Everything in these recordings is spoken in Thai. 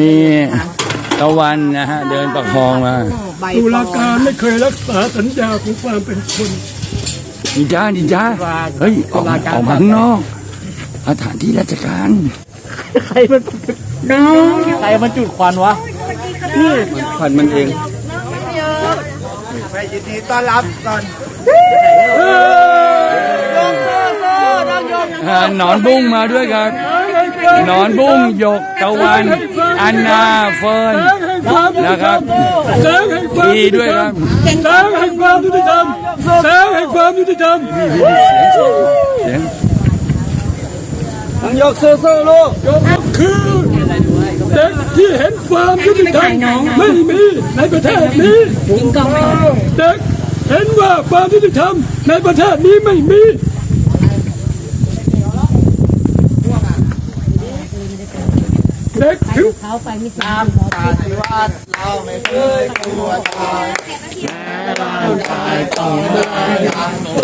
มีตะวันนะฮะ เดินประคองมาตุลาการไม่เคยรักษาสัญญาของความเป็นคนนินจ้านินจ้าเฮ้ยออกมาออกมาข้างนอกสถานที่ราชการ ใครมันน้องใครมันจุดควันวะควันมันเองไปยินดีต้อนรับก่อนอ่าหนอนบุ้งมาด้วยครับหนอนบุ้งหยกตะวัน อันนาเฟิร์นนะครับแสงแห่งความดีด้วยครับแสงแห่งความยุติธรรมแสงแห่งความยุติธรรมเสียงยกสู้สู้ลูกคือเด็กที่เห็นความยุติธรรมไม่มีในประเทศนี้เด็กเห็นว่าความยุติธรรมในประเทศนี้ไม่มี เด็กถึงตามปฏิวัติเราไม่เคยกลัวตายแม้ร่างกายต้องเดินอย่างสู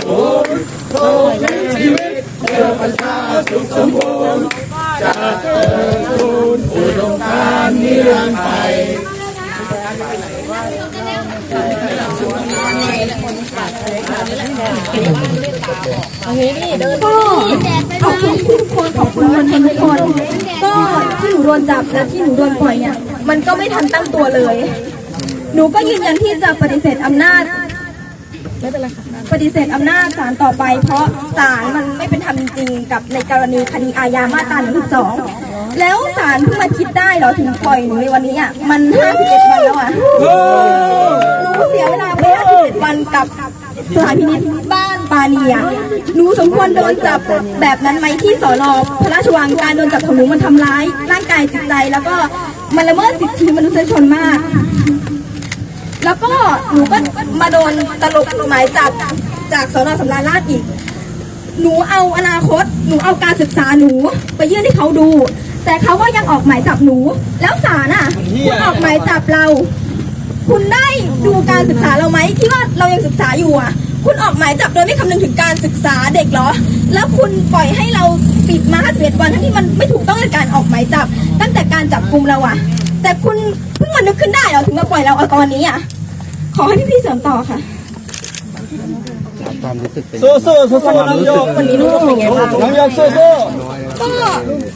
งทุกชีวิตเพื่อประชาสุขสมบูรณ์จะเติมทุนอุดมการณ์นิรันดร์ไป ก็ขอบคุณทุกคนขอบคุณมวลชนทุกคน ก็ที่หนูโดนจับและที่หนูโดนปล่อยเนี่ย มันก็ไม่ทันตั้งตัวเลย หนูก็ยืนยันที่จะปฏิเสธอำนาจปฏิเสธอำนาจศาลต่อไป เพราะศาลมันไม่เป็นธรรมจริงกับในกรณีคดีอาญามาตรา112 แล้วศาลเพิ่งมาคิดได้เหรอถึงปล่อยหนูในวันนี้อะมัน 51 วันแล้วอะ หนูเสียเวลาไป51วันกับสถานพินิจบ้านปาเนียหนูสมควรโดนจับแบบนั้นไหมที่สอนอพระราชวังการโดนจับของหนูมันทำร้าย ร่างกายจิตใจแล้วก็มันละเมิดสิทธิมนุษยชนมาก แล้วก็หนูก็มาโดนตลบหมายจับจากสอนอสำราญราชอีก หนูเอาอนาคต หนูเอาการศึกษาหนูไปยื่นให้เขาดู แต่เขาก็ยังออกหมายจับหนู แล้วศาลอะคุณออกหมายจับเรา คุณได้ดูการศึกษาเราไหมที่ว่าเรายังศึกษาอยู่อะ คุณออกหมายจับโดยไม่คำนึงถึงการศึกษาเด็กเหรอ แล้วคุณปล่อยให้เราปิดมา51วันทั้งที่มันไม่ถูกต้องในการออกหมายจับ ตั้งแต่การจับกลุ่มเราอะ แต่คุณเพิ่งมานึกขึ้นได้เหรอถึงมาปล่อยเราเอาตอนนี้อะ ขอให้พี่ๆเสริมต่อค่ะสู้สู้สู้สู้น้องโยกวันนี้ลูกเป็นไงบ้างน้องโยกสู้สู้ก็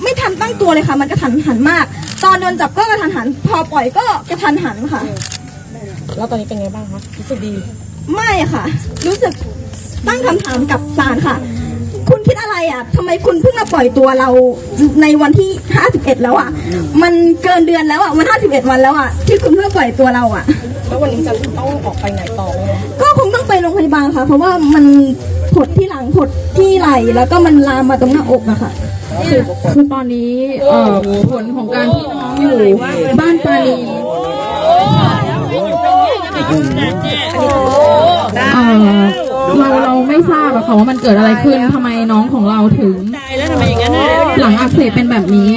ไม่ทันตั้งตัวเลยค่ะ มันกระทันหันมาก ตอนโดนจับก็กระทันหัน พอปล่อยก็กระทันหันค่ะ แล้วตอนนี้เป็นไงบ้างคะรู้สึกดี ไม่ค่ะ รู้สึกตั้งคำถามกับศาลค่ะ คุณคิดอะไรอะทำไมคุณเพิ่งมาปล่อยตัวเราในวันที่ 51 แล้วอะ มันเกินเดือนแล้วอะ มัน 51 วันแล้วอะ ที่คุณเพิ่งปล่อยตัวเราอะ แล้ววันนี้จะต้องออกไปไหนต่อไหมคะก็คงต้องไปโรงพยาบาลค่ะ เพราะว่ามันผดที่หลังผดที่ไหล่แล้วก็มันลามมาตรงหน้าอกอะค่ะ คือคือตอนนี้เอ่อผลของการที่น้องอยู่บ้านปานี เอ่อเราเราไม่ทราบอะค่ะว่ามันเกิดอะไรขึ้นทำไมน้องของเราถึงหลังอักเสบเป็นแบบนี้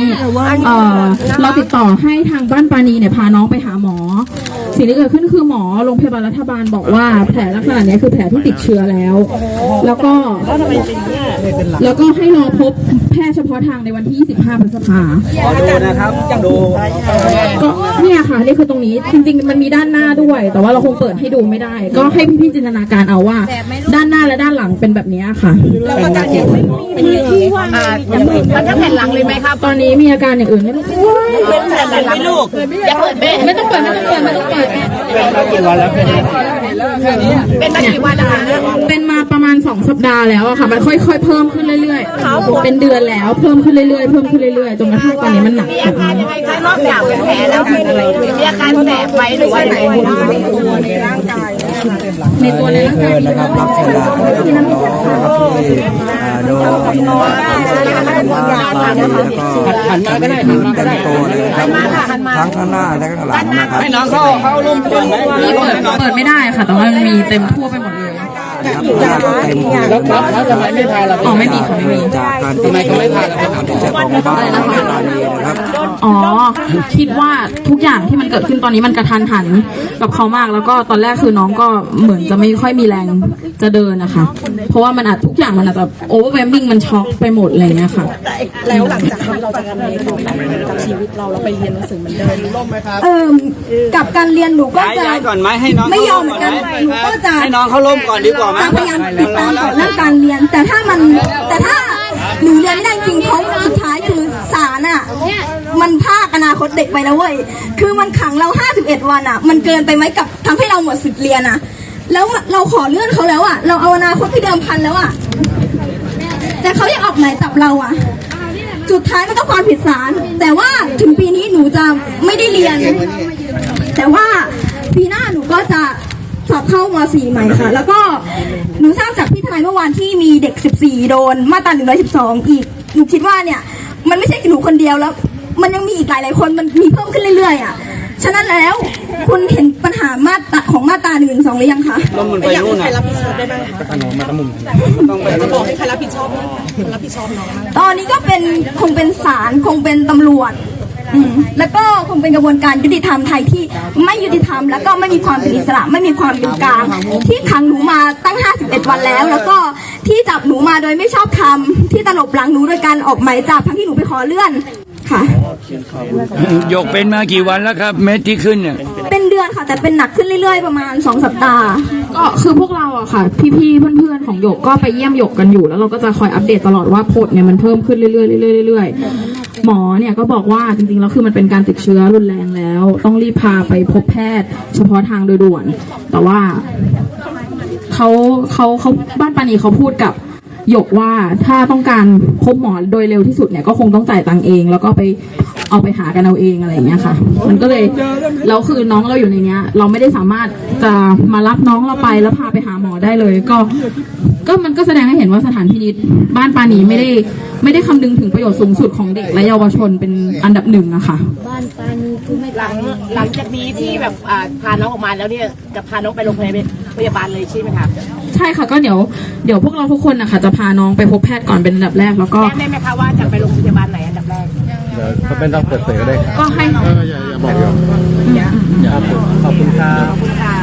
เอ่อเราติดต่อให้ทางบ้านปานีเนี่ยพาน้องไปหาหมอ สิ่งที่เกิดขึ้นคือหมอโรงพยาบาลรัฐบาลบอกว่าแผลลักษณะเนี้ยคือแผลที่ติดเชื้อแล้ว แล้วก็แล้วก็ให้รอพบแพทย์เฉพาะทางในวันที่ 25 พฤษภาขอดูนะครับดูก็เนี่ยค่ะนี่คือตรงนี้จริงๆ มันมีด้านหน้าด้วย แต่ว่าเราคงเปิดให้ดูไม่ได้ ก็ให้พี่ๆจินตนาการเอาว่า ด้านหน้าและด้านหลังเป็นแบบนี้ค่ะแล้วอาการอย่างเป็นที่ว่างมันจะแผ่นหลังเลยไหมครับตอนนี้มีอาการอย่างอื่นไหมเป็นแผ่นหลังลูกอย่าเปิดเบ้ไม่ต้องเปิดไม่ต้องเปิดไม่ต้องเปิดเป็นมากี่วันแล้วคะเป็นมาประมาณ2สัปดาห์แล้วอะค่ะ มันค่อย ๆ เพิ่มขึ้นเรื่อยๆ เป็นเดือนแล้วเพิ่มขึ้นเรื่อยๆ เพิ่มขึ้นเรื่อยๆ จนกระทั่งตอนนี้มันหนักมีอาการยังไงคะนอกจากเป็นแผลแล้วอะไรมีอาการแสบไหมหรือว่าไหนในตัวในร่างกายในตัวในร่างกายนะครับรับเวลาที่ โดนหันมาก็ได้หันมาก็ได้โตเลยครับทั้งข้างหน้าและข้างหลังนะครับให้น้องเข้าเข้าร่วมตัวมีเปิดเปิดไม่ได้ค่ะ แต่ว่ามันมีเต็มทั่วไปหมดเลยเต็มแล้วแล้วทำไมไม่พาเราอ๋อไม่มีค่ะไม่มีจากการที่ไม่เขาไม่พาเราไปถามที่เจ้าของบ้านของตานีนะครับ อ๋อ คิดว่าทุกอย่างที่มันเกิดขึ้นตอนนี้มันกระทันหันกับเขามากแล้วก็ตอนแรกคือน้องก็เหมือนจะไม่ค่อยมีแรงจะเดินนะคะ เพราะว่ามันอาจทุกอย่างมันอาจจะโอเวอร์เวมมิ่งมันช็อกไปหมดอะไรอย่างเงี้ยค่ะแล้วหลังจากนั้นเราจะทำยังไงต่อกับชีวิตเราเราไปเรียนหนังสือเหมือนเดิมเอ่มกับการเรียนหนูก็จะ ย้ายก่อนไหมให้น้องไม่ยอมเหมือนกันหนูก็จะ ให้น้องเขาล่มก่อนดีกว่าไหม จะพยายามติดตามต่อเรื่องการเรียน แต่ถ้ามันแต่ถ้าหนูเรียนไม่ได้จริงเพราะสุดท้ายคือศาลอะ มันภาคอนาคตเด็กไปนะเว้ย คือมันขังเรา 51 วันอะมันเกินไปไหมกับทำให้เราหมดสิทธิ์เรียนอะแล้วเราขอเลื่อนเขาแล้วอะเราเอาอนาคตไปเดิมพันแล้วอะแต่เขายังออกหมายจับเราอะสุดท้ายมันก็ความผิดศาล แต่ว่าถึงปีนี้หนูจะไม่ได้เรียน แต่ว่าปีหน้าหนูก็จะสอบเข้ามสี่ใหม่ค่ะ แล้วก็หนูทราบจากพี่ทนายเมื่อวานที่มีเด็ก 14 โดน มาตรา112 อีก หนูคิดว่าเนี่ย มันไม่ใช่หนูคนเดียวแล้ว มันยังมีอีกหลายๆคนมันมีเพิ่มขึ้นเรื่อยๆอะฉะนั้นแล้วคุณเห็นปัญหามาตราของมาตรา1นึหรือยังคะล่มมันไปนู่นใครอะรับผิดชอบได้บ้างคะบอกให้ใครรับผิดชอบบ้างคนรับผิดชอบน้องบ้างตอนนี้ก็เป็นคงเป็นศาลคงเป็นตำรวจอืมแล้วก็คงเป็นกระบวนการยุติธรรมไทยที่ไม่ยุติธรรม แล้วก็ไม่มีความเป็นอิสระไม่มีความเป็นกลางที่ขังหนูมาตั้ง 51 วันแล้ว แล้วก็ที่จับหนูมาโดยไม่ชอบธรรมที่ตลบหลังหนูโดยการออกหมายจับทั้งที่หนูไปขอเลื่อน ค่ะ หยกเป็นมากี่วันแล้วครับ เม็ดที่ขึ้นเนี่ยเป็นเดือนค่ะ แต่เป็นหนักขึ้นเรื่อยๆ ประมาณ 2 สัปดาห์ ก็คือพวกเราอะค่ะ พี่ๆเพื่อนๆของหยกก็ไปเยี่ยมหยกกันอยู่ แล้วเราก็จะคอยอัปเดตตลอดว่าผลเนี่ยมันเพิ่มขึ้นเรื่อยๆเรื่อยๆเรื่อยๆหมอเนี่ยก็บอกว่าจริงๆแล้วคือมันเป็นการติดเชื้อรุนแรงแล้ว ต้องรีบพาไปพบแพทย์ เฉพาะทางโดยด่วน แต่ว่าเขาเขาเขาบ้านปานีเขาพูดกับ หยกว่าถ้าต้องการพบหมอโดยเร็วที่สุดเนี่ยก็คงต้องจ่ายตังค์เอง แล้วก็ไปเอาไปหากันเอาเองอะไรอย่างเงี้ยค่ะ มันก็เลยแล้วคือน้องเราอยู่ในเนี้ย เราไม่ได้สามารถจะมารับน้องเราไปแล้วพาไปหาหมอได้เลย ก็ ก็มันก็แสดงให้เห็นว่าสถานพินิษบ้านปานีไม่ได้ไม่ได้คำนึงถึงประโยชน์สูงสุดของเด็กและเยาวชนเป็นอันดับหนึ่งอะค่ะหลังหลังจากนี้ที่แบบอ่าพาน้องออกมาแล้วเนี่ยจะพาน้องไปโรงพยาบาลพยาบาลเลยใช่ไหมคะใช่ค่ะก็เดี๋ยวเดี๋ยวพวกเราทุกคนนะคะจะพาน้องไปพบแพทย์ก่อนเป็นอันดับแรกแล้วก็แจ้งได้ไหมคะว่าจะไปโรงพยาบาลไหนอันดับแรกเขาเป็นต้องเปิดเผยก็ได้ครับก็ให้อย่าอย่าบอกครับขอบคุณครับค่ะ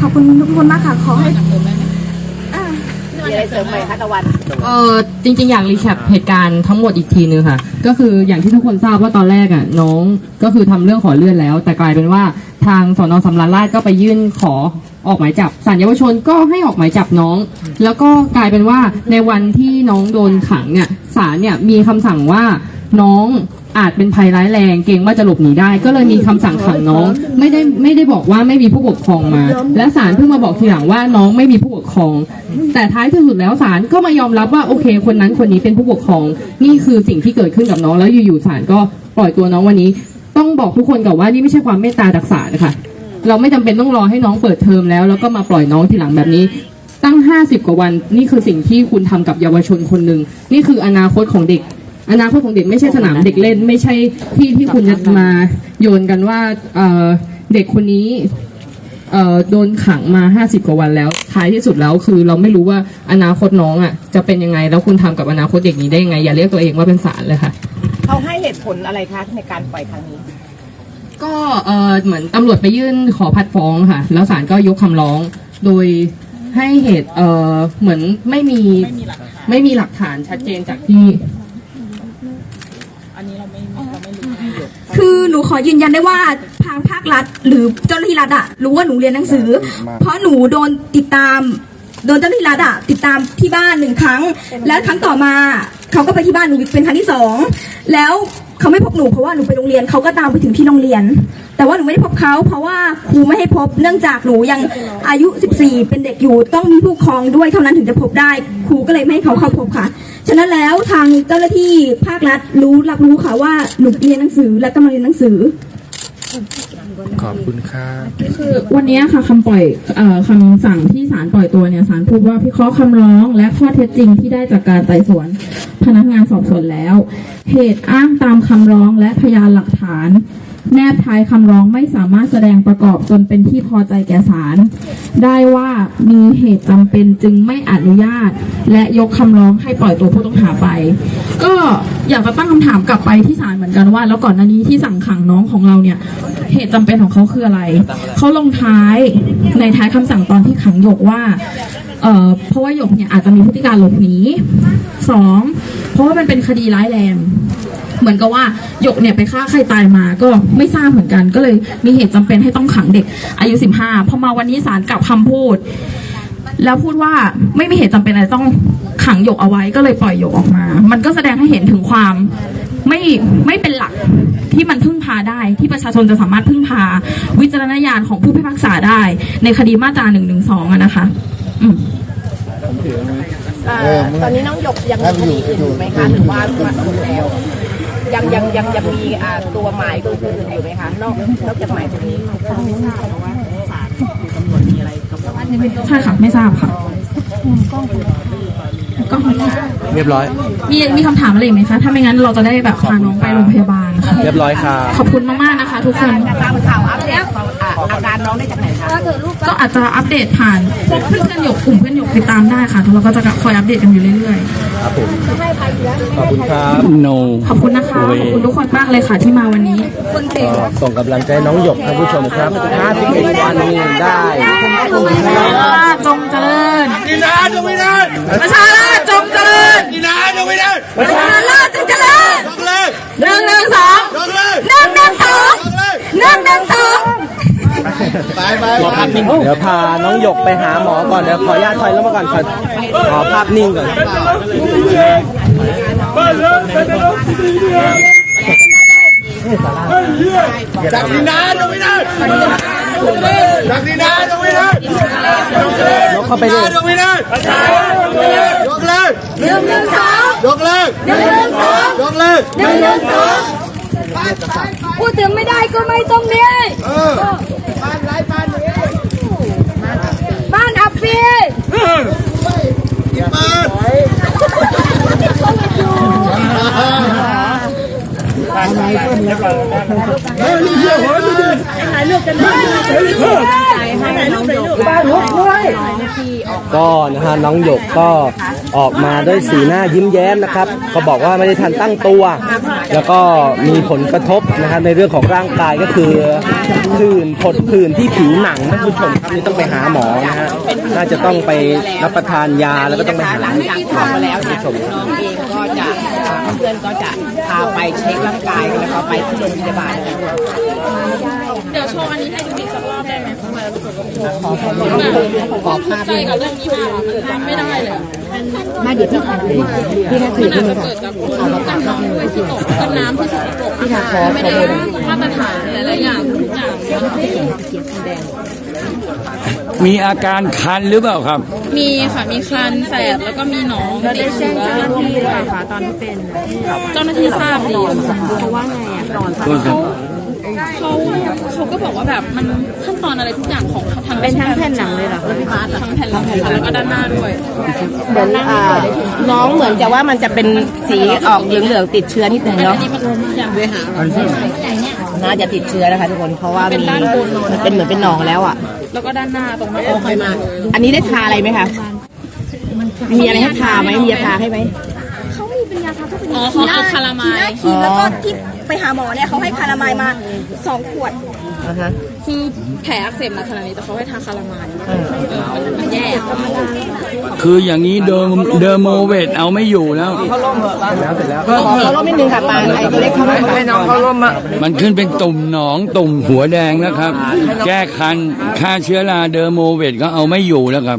ขอบคุณทุกคนมากค่ะขอให้มี อะไรเสริมไหมคะตะวัน เออจริงๆ อยากรีแคปเหตุการณ์ทั้งหมดอีกทีนึงค่ะ ก็คืออย่างที่ทุกคนทราบว่าตอนแรกอะน้องก็คือทำเรื่องขอเลื่อนแล้ว แต่กลายเป็นว่าทางสอนอสำราญราชก็ไปยื่นขอออกหมายจับศาลเยาวชนก็ให้ออกหมายจับน้อง แล้วก็กลายเป็นว่าในวันที่น้องโดนขังเนี่ยศาลเนี่ยมีคำสั่งว่าน้อง อาจเป็นภัยร้ายแรงเกรงว่าจะหลบหนีได้ ก็เลยมีคำสั่งขังน้อง ไม่ได้ไม่ได้บอกว่าไม่มีผู้ปกครองมา และศาลเพิ่งมาบอกทีหลังว่าน้องไม่มีผู้ปกครอง แต่ท้ายที่สุดแล้วศาลก็มายอมรับว่าโอเค คนนั้นคนนี้เป็นผู้ปกครอง นี่คือสิ่งที่เกิดขึ้นกับน้องแล้วอยู่ๆศาลก็ปล่อยตัวน้องวันนี้ ต้องบอกทุกคนก่อนว่านี่ไม่ใช่ความเมตตาจากศาลนะคะเราไม่จำเป็นต้องรอให้น้องเปิดเทอมแล้ว แล้วก็มาปล่อยน้องทีหลังแบบนี้ ตั้ง 50 กว่าวัน นี่คือสิ่งที่คุณทำกับเยาวชนคนหนึ่ง นี่คืออนาคตของเด็ก อนาคตของเด็กไม่ใช่สนามเด็กเล่น ไม่ใช่ที่ที่คุณจะมาโยนกันว่าเอ่อเด็กคนนี้เอ่อโดนขังมา 50 กว่าวันแล้ว ท้ายที่สุดแล้วคือเราไม่รู้ว่าอนาคตน้องอะจะเป็นยังไง แล้วคุณทำกับอนาคตเด็กนี้ได้ยังไง อย่าเรียกตัวเองว่าเป็นสารเลยค่ะ เขาให้เหตุผลอะไรคะในการปล่อยครั้งนี้ ก็เอ่อเหมือนตำรวจไปยื่นขอพัดฟ้องค่ะ แล้วศาลก็ยกคำร้องโดยให้เหตุเอ่อเหมือนไม่มีไม่มีหลักฐานชัดเจนจากที่ คือหนูขอยืนยันได้ว่าทางภาครัฐ หรือเจ้าหน้าที่รัฐอะรู้ว่าหนูเรียนหนังสือ เพราะหนูโดนติดตาม โดนเจ้าหน้าที่รัฐอะติดตามที่บ้านหนึ่งครั้ง แล้วครั้งต่อมาเขาก็ไปที่บ้านหนูอีกเป็นครั้งที่สองแล้วเขาไม่พบหนูเพราะว่าหนูไปโรงเรียนเขาก็ตามไปถึงที่โรงเรียน แต่ว่าหนูไม่ได้พบเขาเพราะว่าครูไม่ให้พบเนื่องจากหนูยังอายุ 14 เป็นเด็กอยู่ต้องมีผู้ปกครองด้วยเท่านั้นถึงจะพบได้ ครูก็เลยไม่ให้เขาเข้าพบค่ะ ฉะนั้นแล้วทางเจ้าหน้าที่ภาครัฐรู้รับรู้ค่ะว่าหนูเรียนหนังสือและกำลังเรียนหนังสือ ขอบคุณครับคือวันนี้ค่ะคำปล่อยเอ่อคำสั่งที่ศาลปล่อยตัวเนี่ยศาลพูดว่าพิเคราะห์คำร้องและข้อเท็จจริงที่ได้จากการไต่สวน พนักงานสอบสวนแล้ว เหตุอ้างตามคำร้องและพยานหลักฐาน แนบท้ายคำร้องไม่สามารถแสดงประกอบจนเป็นที่พอใจแก่ศาลได้ว่ามีเหตุจำเป็นจึงไม่อนุญาต และยกคำร้องให้ปล่อยตัวผู้ต้องหาไป ก็อยากจะตั้งคำถามกลับไปที่ศาลเหมือนกันว่า แล้วก่อนหน้านี้ที่สั่งขังน้องของเราเนี่ย เหตุจำเป็นของเขาคืออะไร เขาลงท้ายในท้ายคำสั่งตอนที่ขังหยกว่าเอ่อเพราะว่าหยกเนี่ยอาจจะมีพฤติการหลบหนีสองเพราะว่ามันเป็นคดีร้ายแรง เหมือนกับว่าหยกเนี่ยไปฆ่าใครตายมาก็ไม่ทราบเหมือนกัน ก็เลยมีเหตุจำเป็นให้ต้องขังเด็ก อายุสิบห้าพอมาวันนี้ศาลกลับคำพูด แล้วพูดว่าไม่มีเหตุจำเป็นอะไรต้องขังหยกเอาไว้ก็เลยปล่อยหยกออกมา มันก็แสดงให้เห็นถึงความไม่ไม่เป็นหลักที่มันพึ่งพาได้ที่ประชาชนจะสามารถพึ่งพา วิจารณญาณของผู้พิพากษาได้ ในคดีมาตราหนึ่งหนึ่งสองนะคะอืมตอนนี้น้องหยกยังมีคดีอื่นอยู่ไหมคะหรือว่ามาหมดแล้ว ยังยังยังยังมีอ่าตัวหมายตัวอื่นอยู่ไหมคะนอกนอกจากหมายตัวนี้ใช่ค่ะไม่ทราบค่ะก็เรียบร้อย มีมีคำถามอะไรอีกไหมคะ ถ้าไม่งั้นเราจะได้แบบพาน้องไปโรงพยาบาลค่ะเรียบร้อยค่ะ ขอบคุณมากๆนะคะ ทุกคน ตามข่าวอัปเดตข องอ่าอาการน้องได้จากไหนคะก็อาจจะอัปเดตผ่านพวกเพื่อนๆหยกกลุ่มเพื่อนหยกติดตามได้ค่ะเราก็จะคอยอัปเดตกันอยู่เรื่อยขอบคุณครับ no ๆขอบคุณนะคะ ขอบคุณทุกคนมากเลยค่ะที่มาวันนี้ก็ส่งกำลังใจน้องหยกท่านผู้ชมครับ51วันนี้ได้จงเจริญกินอาจงไม่ได้ประชาราชจงเจริญกินอาจงไม่ได้ประชาราชจงเจริญยกเลยหนึ่งหนึ่งสองยกเลยหนึ่งหนึ่งสองยกเลยหนึ่งหนึ่งสอง ไปไปเดี๋ยวพาน้องหยกไปหาหมอก่อนเดี๋ยวขออนุญาตถอยแล้วมาก่อนขอขอภาพนิ่งก่อนบ้านเราเป็นนรกที่ดีเนี่ยไอ้เหี้ยจากกินอาจงไม่ได้จากกินอาจงไม่ได้ยกเข้าไปเลยจงไม่ได้ยกเลยหนึ่งหนึ่งสองยกเลยหนึ่งหนึ่งสองยกเลยหนึ่งหนึ่งสอง พูดถึงไม่ได้ก็ไม่ต้องเนี่ยเออบ้านไรบ้านนี้บ้านอับปีกินบ้านไอ้เหี้ยหัวจะดีถ่ายรูปกันได้ถ่ายรูปถ่ายรูปถ่ายรูปบ้านหัวควายก็นะฮะน้องหยกก็ ออกมาด้วยสีหน้ายิ้มแย้มนะครับ ก็บอกว่าไม่ได้ทันตั้งตัว แล้วก็มีผลกระทบนะครับในเรื่องของร่างกายก็คือผื่นผดผื่นที่ผิวหนังนะคุณผู้ชมครับนี่ต้องไปหาหมอนะฮะ น่าจะต้องไปรับประทานยาแล้วก็ต้องไปหาหลังจากทำมาแล้วนี่ยน้องเองก็จะเพื่อนก็จะพาไปเช็คร่างกายแล้วก็ไปที่โรงพยาบาลเดี๋ยวโชว์อันนี้ให้ดูอีกสักรอบได้ไหมขอภาพใจกับเรื่องนี้มากมันทำไม่ได้เลยมาเดี๋ยวพี่ถ่ายพี่พี่นาทีมันพี่อาจนาจะทีเกิดกับคนกับน้องด้วยที่ตกกับน้ำที่สกปรกนะคะไม่ได้มาตรฐานหลายๆอย่างทุกอย่างมียนแดง อาการคันหรือเปล่าครับ มีค่ะ มีคลันแสบแล้วก็มีหนองติดเชื้อเจ้าหน้าที่ค่ะค่ะตอนที่เป็นเจ้าหน้าที่ทราบดีเขาว่าไงอะเขาเขาเขาก็บอกว่าแบบมันขั้นตอนอะไรทุกอย่างของทางเป็นทั้งแผ่นหลังเลยเหรอพี่บาสทั้งแผ่นหลังค่ะแล้วก็ด้านหน้าด้วย เหมือนอ่าน้องเหมือนจะว่ามันจะเป็นสีออกเหลืองๆติดเชื้อนิดนึงอันเนาะนี้มันอย่างด้วยหา น่าจะติดเชื้อนะคะทุกคนเพราะว่าเป็นมีด้านบนมันเป็นเหมือนเป็นหนองแล้วอะ แล้วก็ด้านหน้าตรงหน้าอกค่อยมาอันนี้ได้ทาอะไรไหมคะมีอะไรให้ทาไหมมียาทาให้ไหม เขามีเป็นยาทาก็เป็นอ๋อเขาเอาคาราไมายครีมแล้วก็ที่ไปหาหมอเนี่ยเขาให้คาราไมายมาสองขวด อ่าฮะ คือแผลอักเสบมาขนาดนี้แต่เขาให้ทาคาราไมายเออมันแย่อะคืออย่างนี้เดิมเดอร์โมเวตเอาไม่อยู่แล้ว ขอเขาลบนิดนึงค่ะปางไอ้ตัวเล็กเขาไม่ให้น้องเขาลบมันขึ้นเป็นตุ่มหนองตุ่มหัวแดงแล้วครับ แก้คันฆ่าเชื้อราเดอร์โมเวตก็เอาไม่อยู่แล้วครับ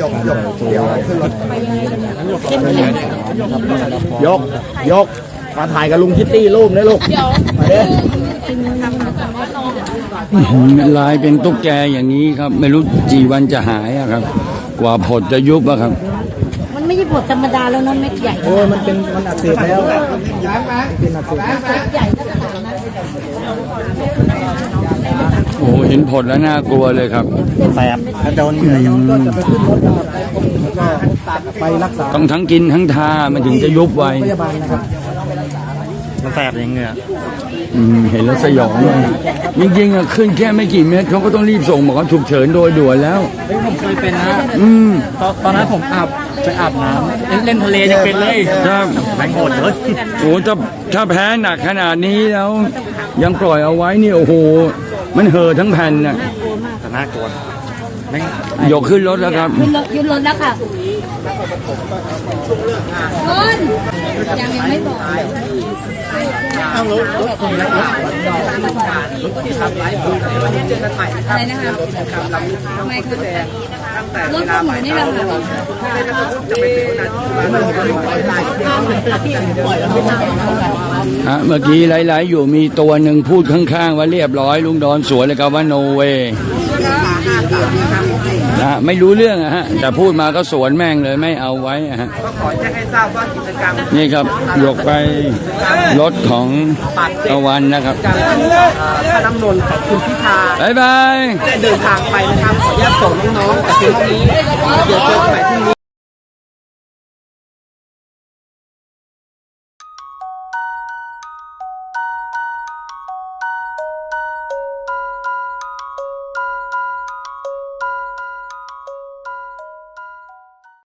ยกยกเดี๋ยวขึ้นรถยกยกมาถ่ายกับลุงคิตตี้รูปนะลูกมาเด้ลายเป็นตุ๊กแกอย่างนี้ครับ ไม่รู้กี่วันจะหายอะครับ กว่าผดจะยุบอะครับ มันไม่ใช่บทธรรมดาแล้วเน้องเม็ดใหญ่โอ้ยมันเป็นมันอักเสบแล้วเป็นอักเสบใหญ่ขนาดนั้น โอ้โหเห็นผดแล้วน่ากลัวเลยครับ แสบกระโดนเหงื่อยังก็จะไปขึ้นรถแล้วก็ไปรักษาต้องทั้งกินทั้งทามันถึงจะยุบไวพยาบาลนะครับมันแสบอย่างเหงื่ออืมเห็นแล้วสยองเลยจริงๆอะขึ้นแค่ไม่กี่เมตรเขาก็ต้องรีบส่งบอกว่าฉุกเฉินโดยด่วนแล้วผมเคยเป็นนะอืมตอนตอนนั้นผมอาบไปอาบน้ำเล่นเล่นทะเลยังเป็นเลยครับแรงโหดเลยโอ้ถ้าถ้าแพ้หนักขนาดนี้แล้ว ยังปล่อยเอาไว้นี่โอ้โห มันเห่อะทั้งแผ่นน่ะแต่น่ากลัวแม่งยกขึ้นรถแล้วครับยืนรถยืนรถแล้วค่ะคนยังยังไม่บอกอะไรนะคะทำไมคะรถของหนูนี่แหละค่ะ ฮะเมื่อกี้ไลฟ์ๆอยู่มีตัวหนึ่งพูดข้างๆ ว่าเรียบร้อย ลุงดอนสวนเลยครับว่าโนเวนะฮะไม่รู้เรื่องอะฮะแต่พูดมาก็สวนแม่งเลยไม่เอาไว้อะฮะก็ขอแจ้งให้ทราบว่ากิจกรรมนี่ครับยกไปรถของตะวันนะครับการพระน้ำนนท์ของคุณพิธาบ๊ายบายได้เดินทางไปนะครับขออนุญาตส่งน้องๆแต่เพียงเท่านี้เดี๋ยวเจอกันใหม่พรุ่งนี้